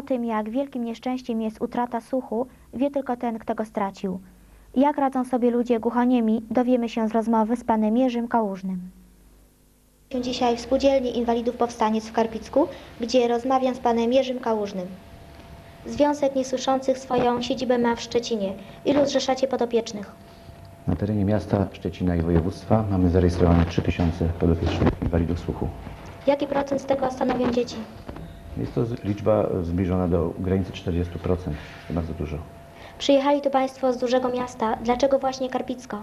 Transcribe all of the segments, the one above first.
O tym, jak wielkim nieszczęściem jest utrata słuchu, wie tylko ten, kto go stracił. Jak radzą sobie ludzie głuchoniemi, dowiemy się z rozmowy z panem Jerzym Kałużnym. Dzisiaj w Spółdzielni Inwalidów Powstaniec w Karpicku, gdzie rozmawiam z panem Jerzym Kałużnym. Związek Niesłyszących swoją siedzibę ma w Szczecinie. Ilu zrzeszacie podopiecznych? Na terenie miasta Szczecina i województwa mamy zarejestrowane 3000 podopiecznych inwalidów słuchu. Jaki procent z tego stanowią dzieci? Jest to liczba zbliżona do granicy 40%. To bardzo dużo. Przyjechali tu państwo z dużego miasta. Dlaczego właśnie Karpicko?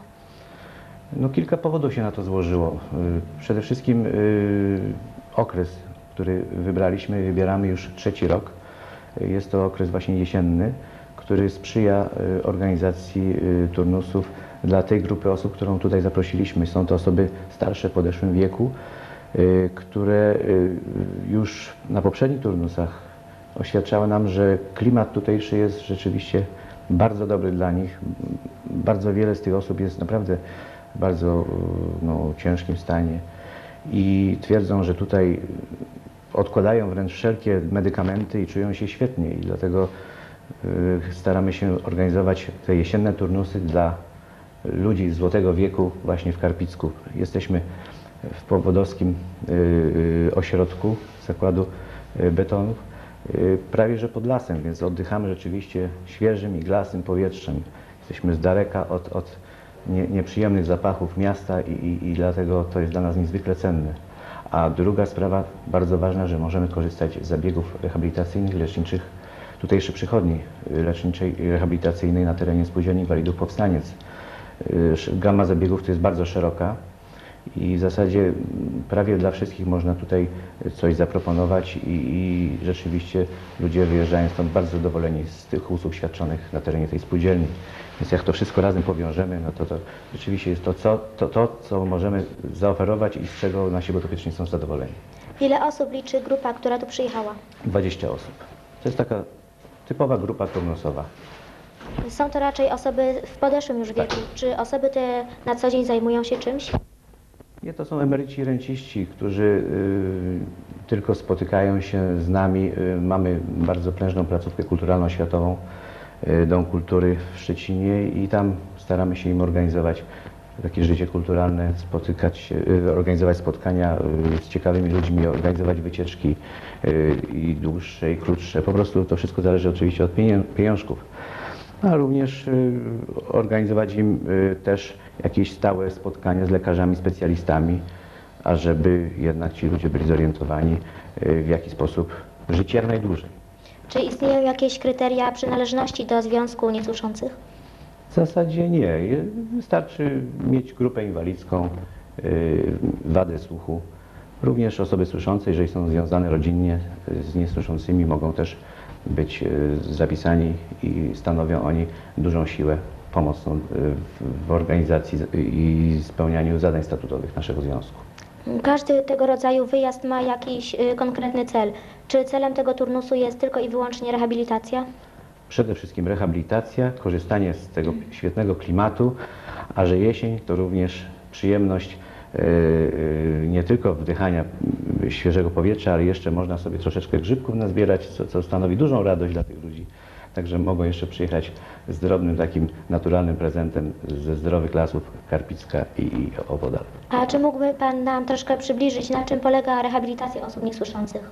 No, kilka powodów się na to złożyło. Y, Przede wszystkim y, okres, który wybraliśmy, wybieramy już trzeci rok. Y, Jest to okres właśnie jesienny, który sprzyja organizacji turnusów dla tej grupy osób, którą tutaj zaprosiliśmy. Są to osoby starsze, w podeszłym wieku, które y, już na poprzednich turnusach oświadczały nam, że klimat tutejszy jest rzeczywiście bardzo dobry dla nich. Bardzo wiele z tych osób jest naprawdę w bardzo y, no, ciężkim stanie i twierdzą, że tutaj odkładają wręcz wszelkie medykamenty i czują się świetnie i dlatego y, staramy się organizować te jesienne turnusy dla ludzi złotego wieku właśnie w Karpicku. Jesteśmy w Powodowskim y, y, ośrodku zakładu y, betonów, prawie że pod lasem, więc oddychamy rzeczywiście świeżym i glasym powietrzem. Jesteśmy z daleka od, od nie, nieprzyjemnych zapachów miasta i, i, i dlatego to jest dla nas niezwykle cenne. A druga sprawa bardzo ważna, że możemy korzystać z zabiegów rehabilitacyjnych, leczniczych tutejszej przychodni leczniczej i rehabilitacyjnej na terenie Spółdzielni Inwalidów Powstaniec. Gama zabiegów to jest bardzo szeroka i w zasadzie prawie dla wszystkich można tutaj coś zaproponować i, i rzeczywiście ludzie wyjeżdżają stąd bardzo zadowoleni z tych usług świadczonych na terenie tej spółdzielni. Więc jak to wszystko razem powiążemy, no to, to rzeczywiście jest to co, to, to, co możemy zaoferować i z czego nasi podopieczni są zadowoleni. Ile osób liczy grupa, która tu przyjechała? 20 osób. To jest taka typowa grupa turnusowa. Są to raczej osoby w podeszłym już wieku. Czy osoby te na co dzień zajmują się czymś? Nie, to są emeryci i renciści, którzy y, tylko spotykają się z nami. Y, mamy bardzo prężną placówkę kulturalno-światową, y, Dom Kultury w Szczecinie i tam staramy się im organizować takie życie kulturalne, spotykać się, organizować spotkania z ciekawymi ludźmi, organizować wycieczki i dłuższe, i krótsze. Po prostu to wszystko zależy oczywiście od pieniążków a również y, organizować im y, też jakieś stałe spotkania z lekarzami, specjalistami, ażeby jednak ci ludzie byli zorientowani, y, w jaki sposób żyć jak najdłużej. Czy istnieją jakieś kryteria przynależności do Związku Niesłyszących? W zasadzie nie. Wystarczy mieć grupę inwalidzką, wadę słuchu. Również osoby słyszące, jeżeli są związane rodzinnie z niesłyszącymi, mogą też być y, zapisani i stanowią oni dużą siłę pomocną y, w- organizacji i spełnianiu zadań statutowych naszego związku. Każdy tego rodzaju wyjazd ma jakiś y, konkretny cel. Czy celem tego turnusu jest tylko i wyłącznie rehabilitacja? Przede wszystkim rehabilitacja, korzystanie z tego świetnego klimatu, a że jesień to również przyjemność e, e, nie tylko wdychania świeżego powietrza, ale jeszcze można sobie troszeczkę grzybków nazbierać, co, co stanowi dużą radość dla tych ludzi. Także mogą jeszcze przyjechać z drobnym takim naturalnym prezentem ze zdrowych lasów Karpicka i, i Opodal. A czy mógłby Pan nam troszkę przybliżyć, na czym polega rehabilitacja osób niesłyszących?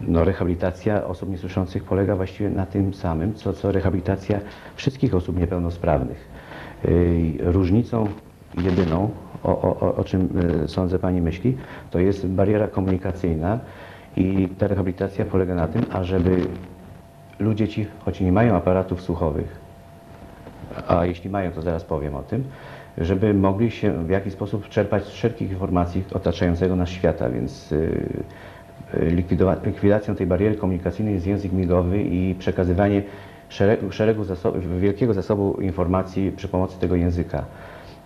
No, rehabilitacja osób niesłyszących polega właściwie na tym samym, co, co rehabilitacja wszystkich osób niepełnosprawnych. Różnicą jedyną, o, o, o- czym yy, sądzę Pani myśli, to jest bariera komunikacyjna i ta rehabilitacja polega na tym, ażeby ludzie ci, choć nie mają aparatów słuchowych, a jeśli mają, to zaraz powiem o tym, żeby mogli się w jakiś sposób czerpać z wszelkich informacji otaczającego nas świata, więc y, likwidowa- likwidacją tej bariery komunikacyjnej jest język migowy i przekazywanie szeregu, szeregu wielkiego zasobu informacji przy pomocy tego języka.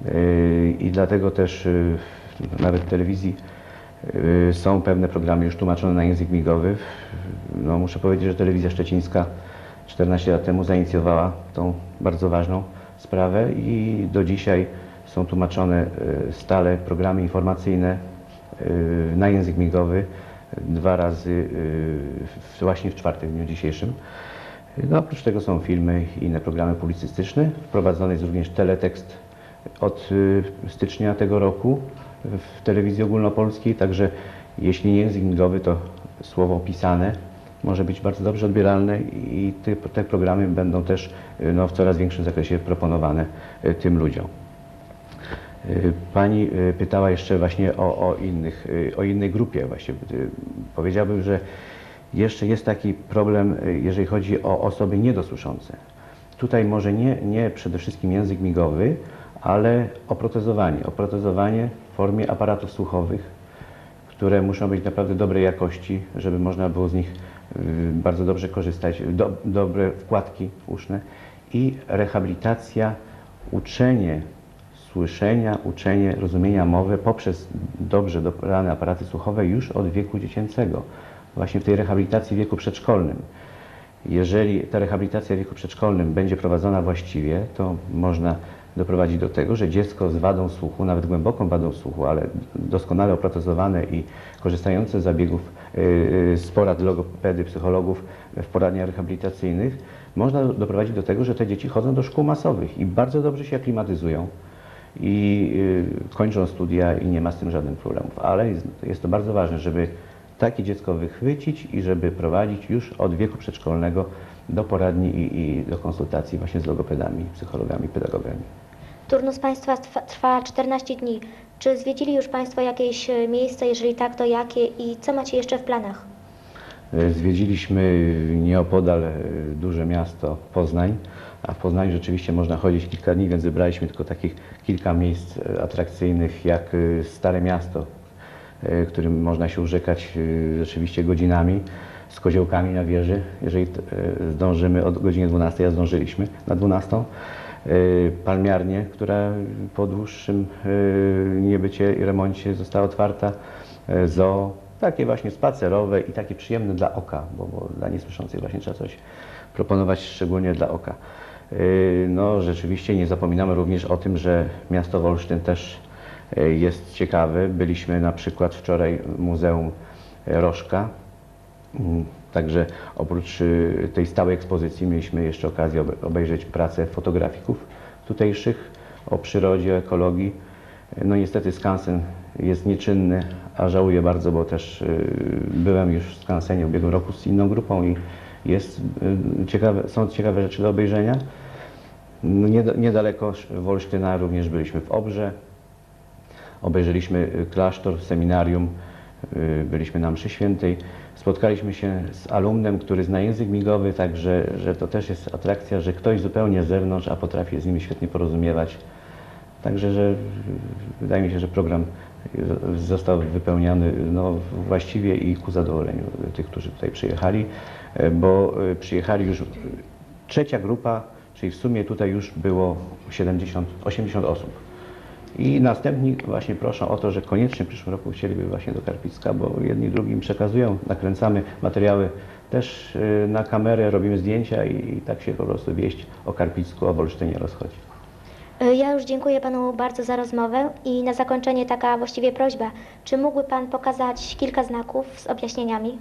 Y, I dlatego też y, nawet w telewizji y, są pewne programy już tłumaczone na język migowy. No, muszę powiedzieć, że telewizja szczecińska 14 lat temu zainicjowała tą bardzo ważną sprawę i do dzisiaj są tłumaczone stale programy informacyjne na język migowy dwa razy właśnie w czwartek, w dniu dzisiejszym. No, oprócz tego są filmy i inne programy publicystyczne. Wprowadzony jest również teletekst od y, stycznia tego roku w telewizji ogólnopolskiej, także jeśli nie język migowy, to słowo pisane może być bardzo dobrze odbieralne i te, te programy będą też y, no, w coraz większym zakresie proponowane y, tym ludziom. Pani pytała jeszcze właśnie o, o, innych, o innej grupie. Właśnie. Powiedziałbym, że jeszcze jest taki problem, jeżeli chodzi o osoby niedosłyszące. Tutaj może nie, nie przede wszystkim język migowy, ale oprotezowanie. Oprotezowanie w formie aparatów słuchowych, które muszą być naprawdę dobrej jakości, żeby można było z nich y, bardzo dobrze korzystać, do, dobre wkładki uszne i rehabilitacja, uczenie słyszenia, uczenie rozumienia mowy poprzez dobrze dobrane aparaty słuchowe już od wieku dziecięcego, właśnie w tej rehabilitacji w wieku przedszkolnym. Jeżeli ta rehabilitacja w wieku przedszkolnym będzie prowadzona właściwie, to można doprowadzić do tego, że dziecko z wadą słuchu, nawet głęboką wadą słuchu, ale doskonale oprotezowane i korzystające z zabiegów, yy, yy, z porad logopedy, psychologów w poradniach rehabilitacyjnych, można doprowadzić do tego, że te dzieci chodzą do szkół masowych i bardzo dobrze się aklimatyzują i y, kończą studia i nie ma z tym żadnych problemów. Ale jest to bardzo ważne, żeby takie dziecko wychwycić i żeby prowadzić już od wieku przedszkolnego do poradni i, i do konsultacji właśnie z logopedami, psychologami, pedagogami. Turnus Państwa trwa- trwa 14 dni. Czy zwiedzili już Państwo jakieś e, miejsce? Jeżeli tak, to jakie i co macie jeszcze w planach? E, Zwiedziliśmy nieopodal e, duże miasto Poznań, a w Poznaniu rzeczywiście można chodzić kilka dni, więc wybraliśmy tylko takich kilka miejsc atrakcyjnych jak Stare Miasto, którym można się urzekać rzeczywiście godzinami z koziołkami na wieży, jeżeli e, zdążymy od godziny 12, a zdążyliśmy na 12. E, Palmiarnię, która po dłuższym e, niebycie i remoncie została otwarta. Zoo, takie właśnie spacerowe i takie przyjemne dla oka, bo, bo dla niesłyszących właśnie trzeba coś proponować szczególnie dla oka. No rzeczywiście nie zapominamy również o tym, że miasto Wolsztyn też jest ciekawe. Byliśmy na przykład wczoraj w Muzeum Rożka. Mm, Także oprócz y, tej stałej ekspozycji mieliśmy jeszcze okazję obe- obejrzeć pracę fotografików tutejszych o przyrodzie, ekologii. No niestety skansen jest nieczynny, a żałuję bardzo, bo też y, byłem już w skansenie w ubiegłym roku z inną grupą i jest, y, ciekawe, są ciekawe rzeczy do obejrzenia. No, nieda- niedaleko Wolsztyna również byliśmy w Obrze. Obejrzeliśmy klasztor, seminarium, byliśmy na mszy świętej. Spotkaliśmy się z alumnem, który zna język migowy, także że to też jest atrakcja, że ktoś zupełnie z zewnątrz, a potrafi z nimi świetnie porozumiewać. Także, że wydaje mi się, że program został wypełniony no, właściwie i ku zadowoleniu tych, którzy tutaj przyjechali, bo y, przyjechali już trzecia grupa, czyli w sumie tutaj już było 70, 80 osób. I następni właśnie proszą o to, że koniecznie w przyszłym roku chcieliby właśnie do Karpicka, bo jedni drugim przekazują, nakręcamy materiały też y, na kamerę, robimy zdjęcia i, i tak się po prostu wieść o Karpicku, o Wolsztynie rozchodzi. E, Ja już dziękuję Panu bardzo za rozmowę i na zakończenie taka właściwie prośba. Czy mógłby Pan pokazać kilka znaków z objaśnieniami?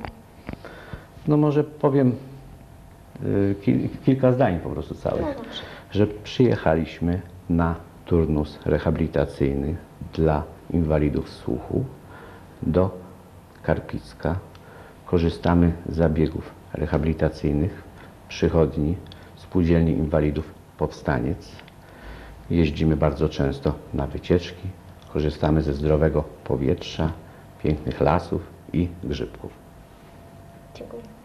No może powiem y, kil, kilka zdań po prostu całych, No że przyjechaliśmy na turnus rehabilitacyjny dla inwalidów słuchu do Karpicka. Korzystamy z zabiegów rehabilitacyjnych przychodni Spółdzielni Inwalidów Powstaniec. Jeździmy bardzo często na wycieczki, korzystamy ze zdrowego powietrza, pięknych lasów i grzybków. Dziękuję.